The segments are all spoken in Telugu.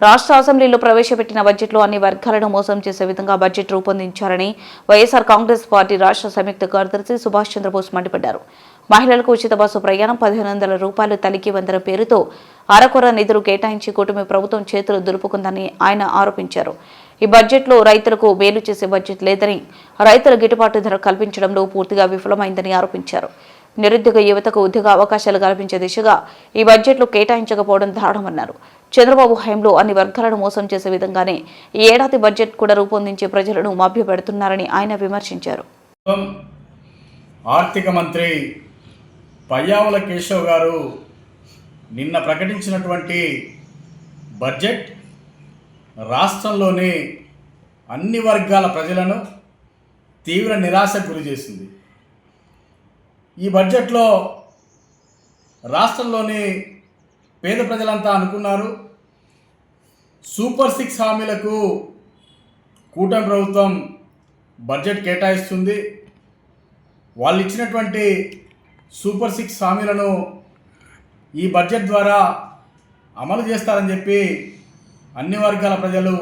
రాష్ట్ర అసెంబ్లీలో ప్రవేశపెట్టిన బడ్జెట్లో అన్ని వర్గాలను మోసం చేసే విధంగా బడ్జెట్ రూపొందించారని వైఎస్ఆర్ కాంగ్రెస్ పార్టీ రాష్ట్ర సంయుక్త కార్యదర్శి సుభాష్ చంద్రబోస్ మండిపడ్డారు. మహిళలకు ఉచిత బస్సు ప్రయాణం పదిహేను వందల రూపాయలు తలికి వందల పేరుతో అరకొర నిధులు కేటాయించి కూటమి ప్రభుత్వం చేతులు దులుపుకుందని ఆయన ఆరోపించారు. ఈ బడ్జెట్లో రైతులకు మేలు చేసే బడ్జెట్ లేదని రైతుల గిట్టుబాటు ధర కల్పించడంలో పూర్తిగా విఫలమైందని ఆరోపించారు. నిరుద్యోగ యువతకు ఉద్యోగ అవకాశాలు కల్పించే దిశగా ఈ బడ్జెట్లో కేటాయించకపోవడం దారుణమన్నారు. చంద్రబాబు హయంలో అన్ని వర్గాలను మోసం చేసే విధంగానే ఈ ఏడాది బడ్జెట్ కూడా రూపొందించి ప్రజలను మభ్యపెడుతున్నారని ఆయన విమర్శించారు. ఆర్థిక మంత్రి పయ్యావుల కేశవ్ గారు నిన్న ప్రకటించినటువంటి బడ్జెట్ రాష్ట్రంలోని అన్ని వర్గాల ప్రజలను తీవ్ర నిరాశకు గురి చేసింది ఈ బడ్జెట్లో రాష్ట్రంలోని పేద ప్రజలంతా అనుకున్నారు. సూపర్ సిక్స్ హామీలకు కూటమి ప్రభుత్వం బడ్జెట్ కేటాయిస్తుంది. వాళ్ళు ఇచ్చినటువంటి సూపర్ సిక్స్ హామీలను ఈ బడ్జెట్ ద్వారా అమలు చేస్తారని చెప్పి అన్ని వర్గాల ప్రజలు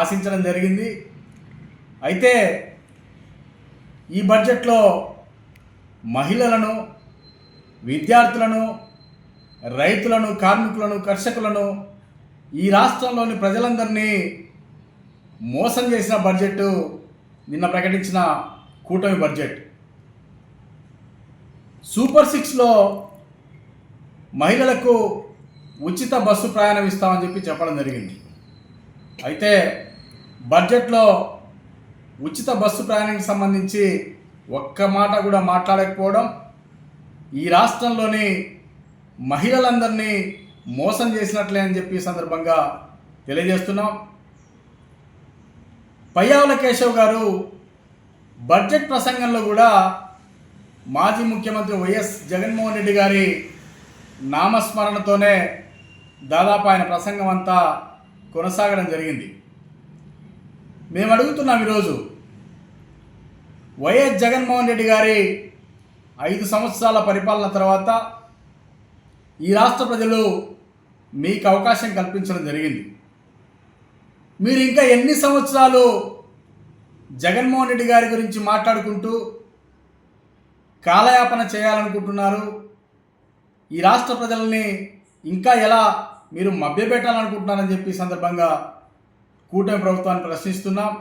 ఆశించడం జరిగింది. అయితే ఈ బడ్జెట్లో మహిళలను విద్యార్థులను రైతులను కార్మికులను కర్షకులను ఈ రాష్ట్రంలోని ప్రజలందరినీ మోసం చేసిన బడ్జెట్ నిన్న ప్రకటించిన కూటమి బడ్జెట్. సూపర్ సిక్స్లో మహిళలకు ఉచిత బస్సు ప్రయాణం ఇస్తామని చెప్పి చెప్పడం జరిగింది. అయితే బడ్జెట్లో ఉచిత బస్సు ప్రయాణానికి సంబంధించి ఒక్క మాట కూడా మాట్లాడకపోవడం ఈ రాష్ట్రంలోని మహిళలందరినీ మోసం చేసినట్లే అని చెప్పి సందర్భంగా తెలియజేస్తున్నాం. పయ్యావుల కేశవ్ గారు బడ్జెట్ ప్రసంగంలో కూడా మాజీ ముఖ్యమంత్రి వైఎస్ జగన్మోహన్ రెడ్డి గారి నామస్మరణతోనే దాదాపు ఆయన ప్రసంగం అంతా కొనసాగడం జరిగింది. మేము అడుగుతున్నాం ఈరోజు వైఎస్ జగన్మోహన్ రెడ్డి గారి ఐదు సంవత్సరాల పరిపాలన తర్వాత ఈ రాష్ట్ర ప్రజలు మీకు అవకాశం కల్పించడం జరిగింది. మీరు ఇంకా ఎన్ని సంవత్సరాలు జగన్మోహన్ రెడ్డి గారి గురించి మాట్లాడుకుంటూ కాలయాపన చేయాలనుకుంటున్నారు? ఈ రాష్ట్ర ప్రజల్ని ఇంకా ఎలా మీరు మభ్యపెట్టాలనుకుంటున్నారని చెప్పి సందర్భంగా కూటమి ప్రభుత్వాన్ని ప్రశ్నిస్తున్నాం.